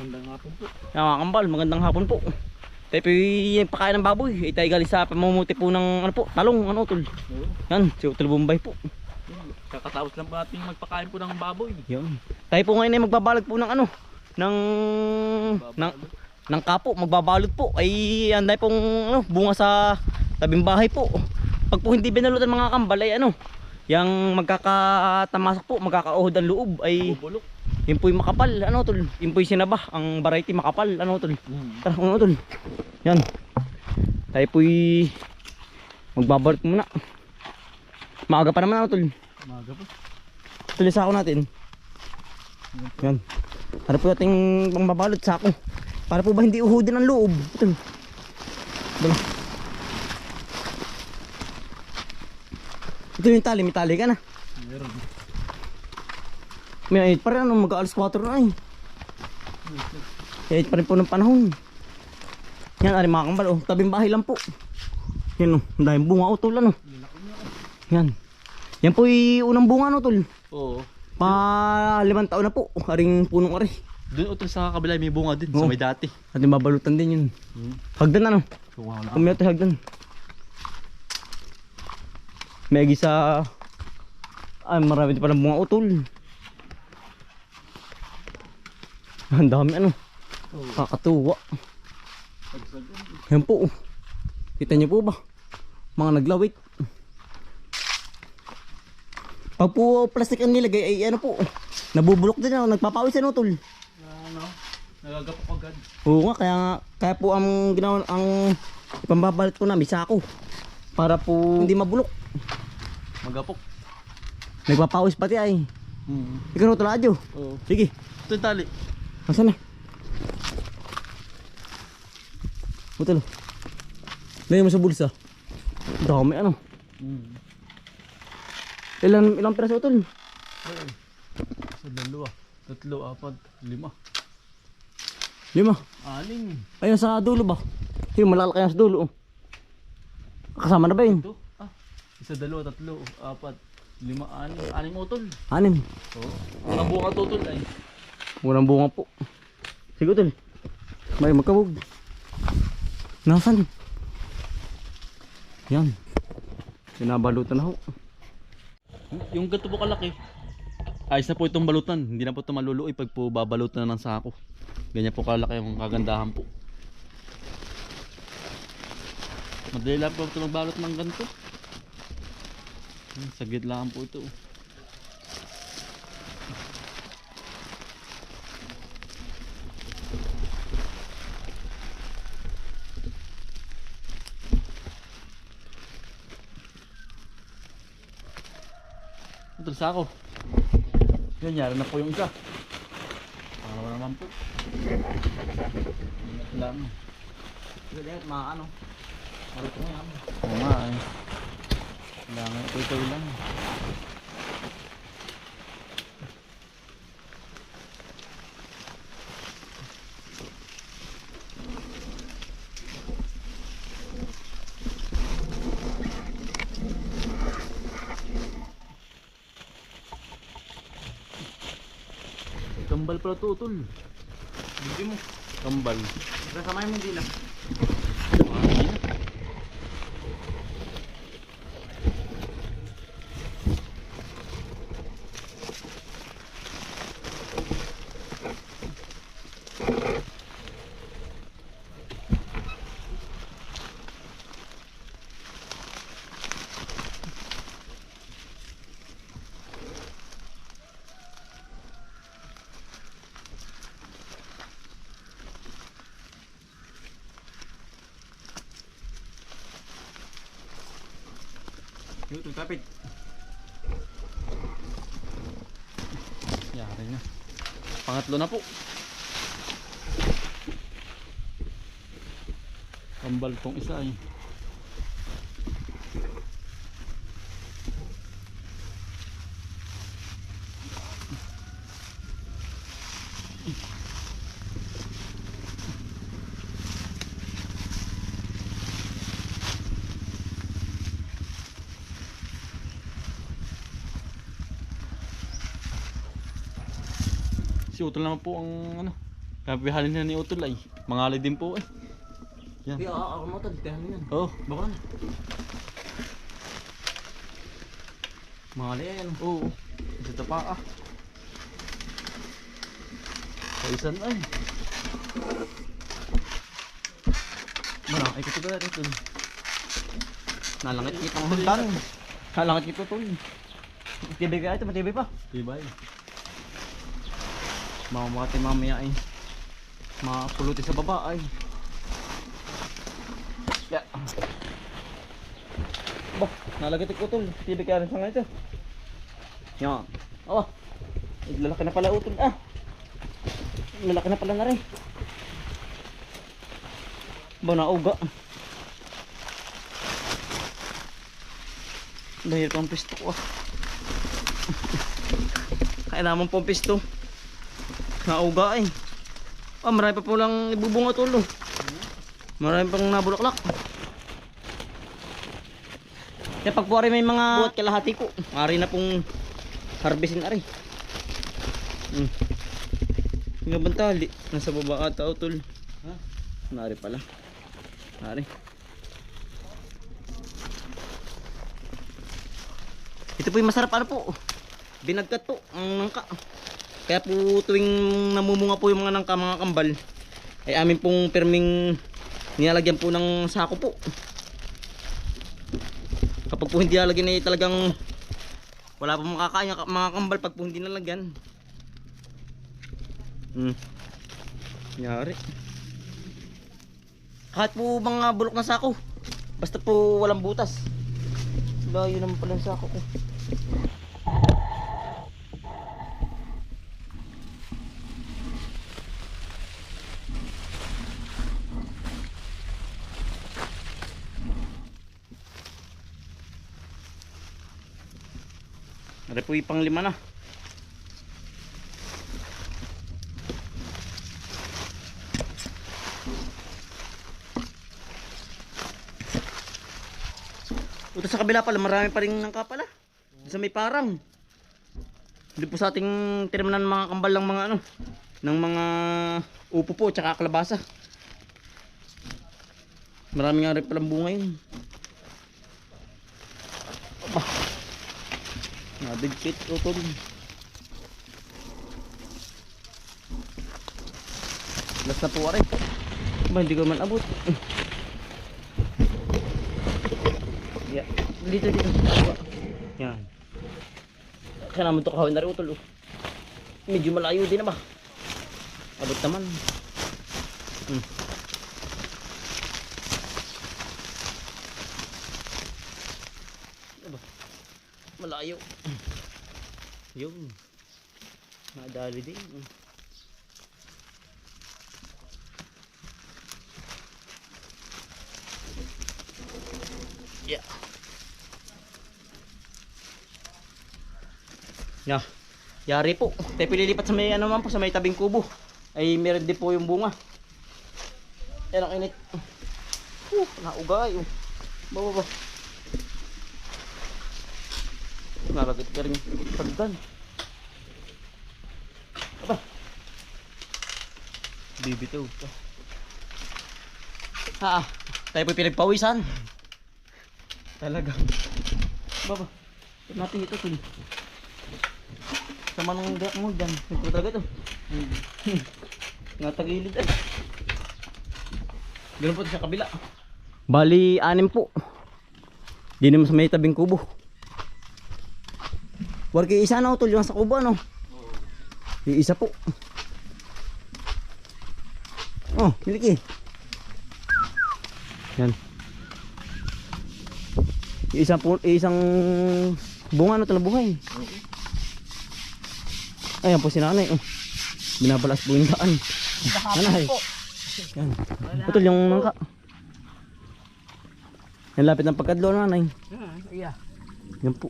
Magandang hapon po. Mga kambal, magandang hapon po. Tayo po yung pakain ng baboy. Tayo galing sa pamumuti po ng ano po, talong, ano tol. Oo. Yan, si Utol Bombay po. Kakatapos lang po natin magpakain po ng baboy. Yan. Tayo po ngayon ay magbabalot po ng ano, ng, ng, ng kapo, magbabalot po. Ay, anday pong ano, bunga sa tabing bahay po. Pag po hindi binalutan mga kambal ay ano, yung magkakatamasak po, magkakauhod ang loob ay Bubulok. yung makapal, ano tol. Yung sinaba, ang variety makapal, ano tol. Hmm. Tara, ano tol. Yan. Tayo po'y magbabalot muna. Maaga pa naman ano tol. Umaga po. Tuloy sako natin. Yan. Para po ating pangbabalot sako. Para po ba hindi uhudin ang loob. Ito. Dala. Ito yung tali, may tali ka na. Meron. May ayit pa rin, ano, mag-aalas 4 na ay. May ayit pa rin po ng panahon. Yan, ari mga kambal, oh, tabing bahay lang po. Yan, oh, ang daming bunga, oh, tol, ano. Yan. Yan po yung unang bunga, no, tol. Oo. Pa limang taon na po, aring punong ari. Doon utol sa kabila may bunga din. Oo. Sa may dati. At yung babalutan din yun. Hmm. Hagdan ano? Na. Kumiyote hagdan. May sa... Ay, marami din pala bunga utol. Ang dami ano. Kakatuwa. Yan po. Kita niyo po ba? Mga naglawit. Pag po plastic ang nilagay ay ano po. Nabubulok din ano. Nagpapawis ano tol. Ano? Nagagapok agad. Oo nga, kaya, kaya po ang ginawa, ang ipambabalit ko namin sako. Para po hindi mabulok. Magapok. Nagpapawis pati ay. Hmm. Ikaw na tuladyo. Oo. Sige, Ito yung tali. asan na? Utol. Lagyan mo sa bulsa. Dami ano. Hmm. Ilan, ilang piraso utol? Sa dalawa. Tatlo, apat, lima. Lima. Aning. Ayun sa dulo ba? Yung malalaki yan sa dulo. oh. Kasama na ba yun? Ito. Isa, dalawa, tatlo, apat, lima, aning. Aning utol. Anim. Oo. Ang bunga tutol ay. Walang bunga po. Sige utol. May magkabog. Nasaan? Yan. Binabalutan na ho. Yung ganito po kalaki. Ayos na po itong balutan. Hindi na po ito maluluoy pag po babalutan na ng sako. Ganyan po kalaki yung kagandahan po. Madali lang po ito magbalot ng ganito. Hmm, Saglit lang po ito. Ito sa ako. Yan, yara na po yung isa. Para naman po. Ingat lang. Sige dahil mga ano. Marito yan. Oo nga eh. Kailangan ito ito lang. Kambal pala to, tol. Hindi mo. Kambal. Kasama mo hindi lang. Ah, Yung tutapit. Yari na. Pangatlo na po. Kambal tong isa ay. Si Utol naman po ang ano, Kapihalin na ni Utol ay. Mangalay din po eh. Yan. Kaya ako mo tol, tiyan yan. Oh, baka na. Mahali yan. Oo. Isa ta pa ah. Kaisan ay. Malaki ko ito ito. Nalangit kitang hundan. Nalangit kito tol. Matibay kaya ito, matibay pa. Tibay. Mamamati mamaya ay. Mapuluti sa baba ay. Ya. Bah, nalagit ko tol. Matibay kaya rin sa nga ito. Yan. Oh. Eh, Lalaki na pala utol ah. Lalaki na pala na rin. Ba nauga. Dahil pang pisto ko ah. Kailangan pang pisto. Nauga eh. Ah, marami pa po lang ibubunga tulo. Marami pang nabulaklak. Kaya pag po may mga buhat kalahati ko, ari na pong harvestin ari. Hmm. Yung bantali, nasa baba ata o tol. Ha? Nari pala. Nari. Ito po yung masarap ano po. Binagkat po ang nangka. Kaya po tuwing namumunga po yung mga nangka mga kambal ay amin pong perming nilalagyan po ng sako po. Kapag po hindi lalagyan ay talagang wala pa makakain mga kambal pag po hindi nalagyan. Hmm. Yari. Kahit po mga bulok na sako. Basta po walang butas. Layo naman pala ang sako ko. Yung pang lima na. Ito sa kabila pala, marami pa rin nangka pala. Sa may parang. Hindi po sa ating tinaman ng mga kambal ng mga ano, ng mga upo po, tsaka kalabasa. Marami nga rin palang bunga yun. Nabigpit, utol. Last na po rin. Ba, hindi ko man abot. Yeah. Dito, dito. Yan. Kaya naman ito kahawin na rin utol. oh. Medyo malayo din na ba? Abot naman. Hmm. Malayo. Yun. Nadali din. Yeah. Yeah. Yari po. Tayo pililipat sa may ano man po sa may tabing kubo. Ay meron din po yung bunga. Yan ang init. Uh, naugay. Oh. Baba ba. Nalagit ka rin pagdan. Aba. Bibitaw pa. Ha, tayo po pinagpawisan. Talaga. Baba. Ito natin ito tol. Sama nung dak mo dyan. Ito talaga ito. Nga tagilid eh. Ganun po ito sa kabila. Bali, anim po. Di naman sa may tabing kubo. Warki isa na utol yung sa kubo ano. Yung isa po. Oh, miliki. Yan. Yung isang, pu- isang bunga na talabuhay. Ayan po si nanay. Oh. Binabalas po yung daan. Nanay. Yan. Putol yung nangka. Yan lapit ng pagkadlo nanay. iya. Yan po.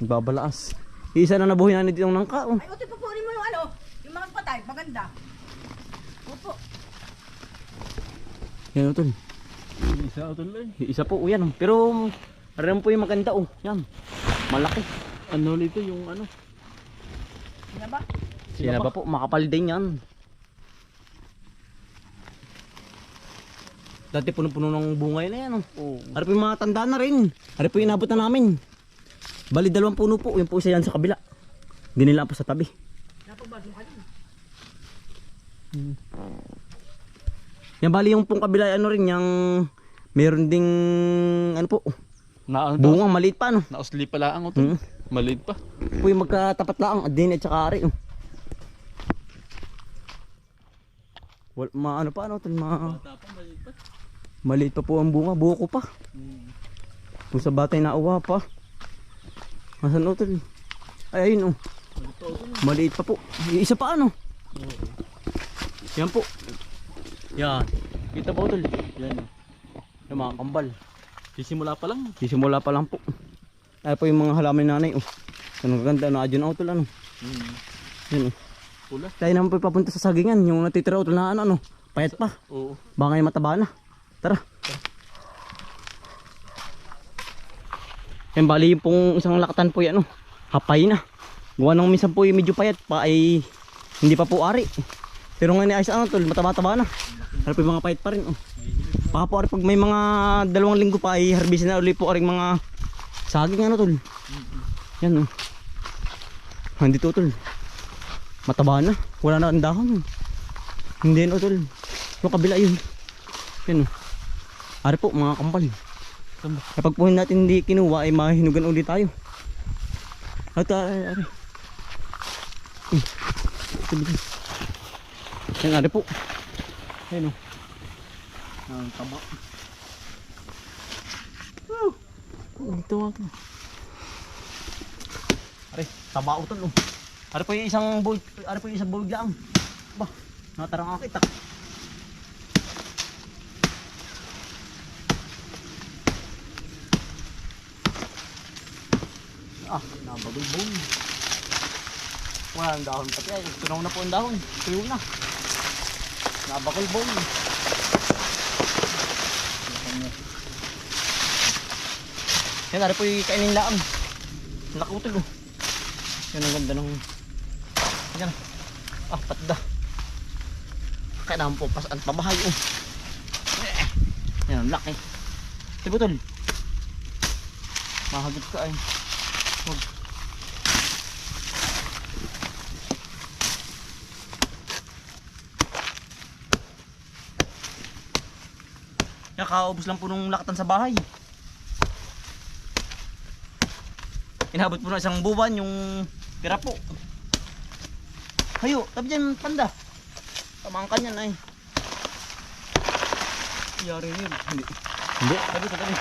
Nagbabalaas. Isa na nabuhin na dito ng langka. Oh. Ay, uti pupunin mo yung ano, yung mga patay, maganda. Opo. Yan, utol. Isa, utol lang. Isa po, oh, yan. Oh. Pero, um, rin po yung maganda, oh. Yan. Malaki. Ano nito yung ano? Sinaba? Sinaba po, makapal din yan. Dati punong-puno ng bunga yun eh, na yan. Oh. Harap yung mga tanda na rin. Harap yung inabot na namin. Bali dalawang puno po. Yung po isa yan sa kabila. Hindi nila po sa tabi. Hmm. Yan bali yung pong kabila ano rin yung meron ding ano po Na, ano, bunga maliit pa no. nausli pala ang utol. Hmm. Maliit pa. Yung magkatapat lang din at saka ari. Oh. Wal, ma ano pa ano tol ma maliit pa po ang bunga buko pa. Kung sa batay na uwa pa. Masan o tol? Ay ayun oh. Maliit pa po. Yung isa pa ano? Yan po. Yan. Kita po tol. Yan. Yung mga kambal. Sisimula pa lang. Sisimula pa lang po. Ay po yung mga halaman ni nanay oh. Ang ganda na adyon tol ano. Hmm. Yan oh. Pula. Tayo naman po papunta sa sagingan. Yung natitira utol na ano ano. Payat pa. Oo. Baka ngayon mataba na. Tara. Yan bali yung pong isang lakatan po yan. Oh. Hapay na. Gawa nang minsan po yung medyo payat pa ay hindi pa po ari. Pero ngayon ay ano tol, mataba-taba na. Po yung mga payat pa rin. Oh. Baka po ari pag may mga dalawang linggo pa ay harbisin na ulit po aring mga saging ano tol. Yan oh. Andito tol. Mataba na. Wala na ang dahon. Hindi na tol. Yung kabila yun. Yan oh. Ari po mga kampal. Kapag po natin hindi kinuha ay mahinugan ulit tayo. At ari ari. Hmm. Yan ari po. Yan oh. Ang taba. Ito ako. Ari, taba utol oh. Ari po yung isang buwig, ari po yung isang buwig lang. Ba, natarang ako itak. Ah, nabagulbong. Wala ang dahon pati ay. Tunaw na po ang dahon. Tuyo na. Nabagulbong. Yan, ari po yung kainin laang. Nakutol oh. Yan ang ganda ng... Yan. Ah, patda. Kailangan po pas ang pabahay oh. Eh, Yan ang laki. Tibutol. Mahagot ka ay. Huwag. Yan, kaubos lang po nung lakatan sa bahay. Inabot po na isang buwan yung pira po. Hayo, tabi dyan panda. Tamang kanyan ay. Yari yun. Hindi. Hindi. Tabi ka tabi.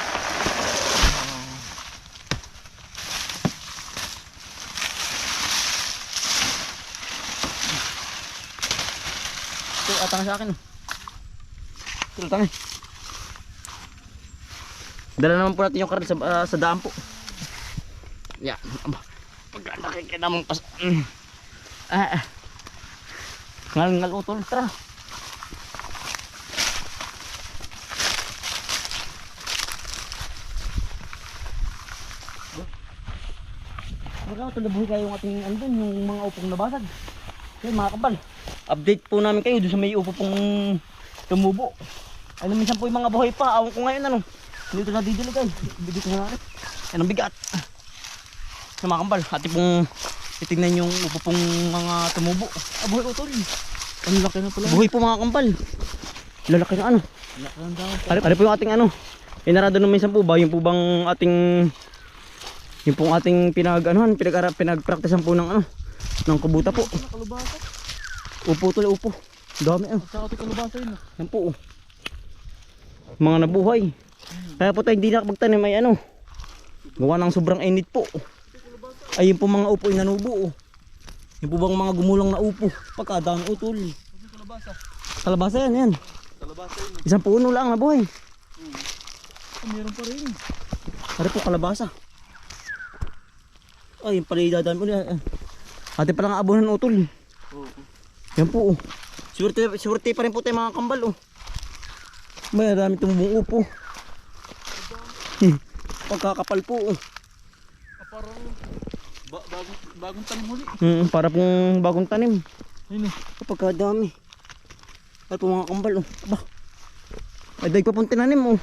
Ito, atang sa akin. Ito, atang eh. Dala naman po natin yung karne sa, ah, sa daan po. Yan. Paglalaki ka naman pas... Mm. Ah, ah. Ngal ngal utol tra. Wala ko kayo yung ating andun, yung mga upong nabasag. Yan mga kabal. Update po namin kayo doon sa may upo pong tumubo. Ano minsan po yung mga buhay pa. Awan ko ngayon ano. Dito na didilig ay. Dito na natin. Yan ang bigat sa mga kambal. Ati pong titignan yung upo pong mga tumubo. Ah, buhay utol. Ang laki na pala. Buhay po mga kambal. Lalaki na ano. Laki ng dahon. Ano, ano po yung ating ano? Inarado nung minsan po ba? Yung po bang ating yung pong ating pinag anuhan, pinag pinagpraktisan po ng ano ng kubuta po. Upo tuloy upo. Dami ano. Sa ating kalubasa yun. ah. Yan po. oh. Mga nabuhay. Kaya po tayo hindi nakapagtanim ay ano. Gawa ng sobrang init po. Ayun po mga upo yung nanubo. Oh. Yung po bang mga gumulang na upo. Pagkadaan utol. Yung kalabasa. Kalabasa yan yan. Kalabasa yun. Isang puno lang nabuhay. Ah, meron pa rin. Ano po kalabasa. Ay, yung pala idadaan ulit. Ate pala nga abonan utol. Oo. Yan po. Oh. Surte, surte pa rin po tayo mga kambal. Oh. May dami tumubong upo. Pagkakapal po. Oh. Ah, parang ba bagong, bagong tanim muli. Hmm, para pong bagong tanim. Ayun eh. Kapag dami. Ay po mga kambal. Oh. Aba. Ay, dahil pa pong tinanim oh.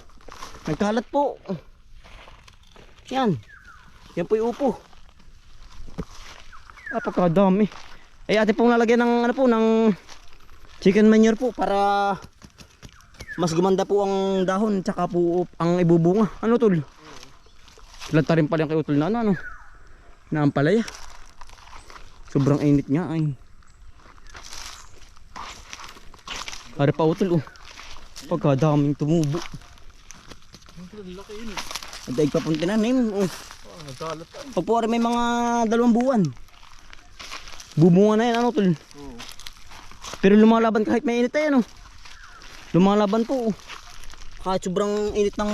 Nagkalat po. Yan. Yan po yung upo. Apakadami. Ay, ate pong lalagyan ng ano po, ng chicken manure po para mas gumanda po ang dahon tsaka po ang ibubunga. Ano tol? Lanta rin pala yung kay na ano, ano? Na ang palaya. Sobrang init nga ay. Are pa utol oh. Pagkadaming tumubo. Laki yun. At daig pa pong tinanim. Oh. Pag po may mga dalawang buwan. Bubunga na yan ano tol. Pero lumalaban kahit may init tayo no. Lumalaban po. Kahit sobrang init ng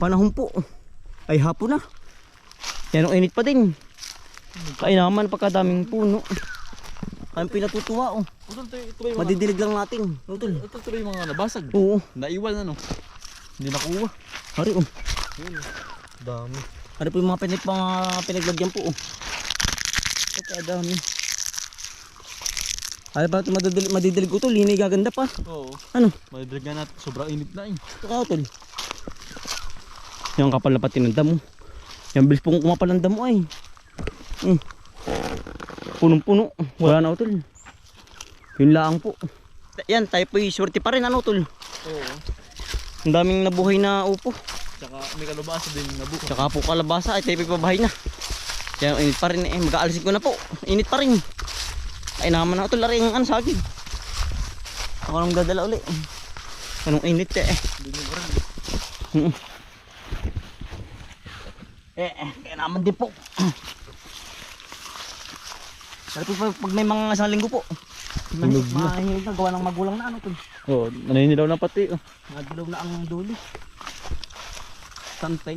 panahon po. Ay hapon na. Yan ang init pa din. Kaya naman pagkadaming puno. Kaya pinatutuwa oh. Ito, ito. Madidilig lang natin. Utol. Ito, ito ba yung mga nabasag? Oo. Naiwan ano? Hindi nakuha. Hari oh. Dami. Hari po yung mga pinag mga pinaglagyan po oh. Pagkadami. Ay ito madidilig, madidilig utol. Hindi gaganda pa. Oo. Ano? Madidilig natin. Sobrang init na eh. Ito ka utol. Yung kapal na pati ng damo. Yung bilis pong kumapal ng damo ay. Mm. Punong-puno. Wala na utol. Yun lang po. Yan, tayo po swerte pa rin ano utol. Oo. Ang daming nabuhay na upo. Tsaka may kalabasa din nabuka. Tsaka po kalabasa ay tayo pabahay na. Kaya init pa rin eh. Mag-aalisin ko na po. Init pa rin. Ay naman na utol. Aring ano sagig. Ako nang dadala uli. Anong init eh. Eh, eh, kaya naman din po. Pero po, pag may mga isang linggo po, Tunog na. mahilig na gawa ng magulang na ano to. Oo. Naninilaw na pati. Oh. Nagdilaw na ang dulo. Tantay.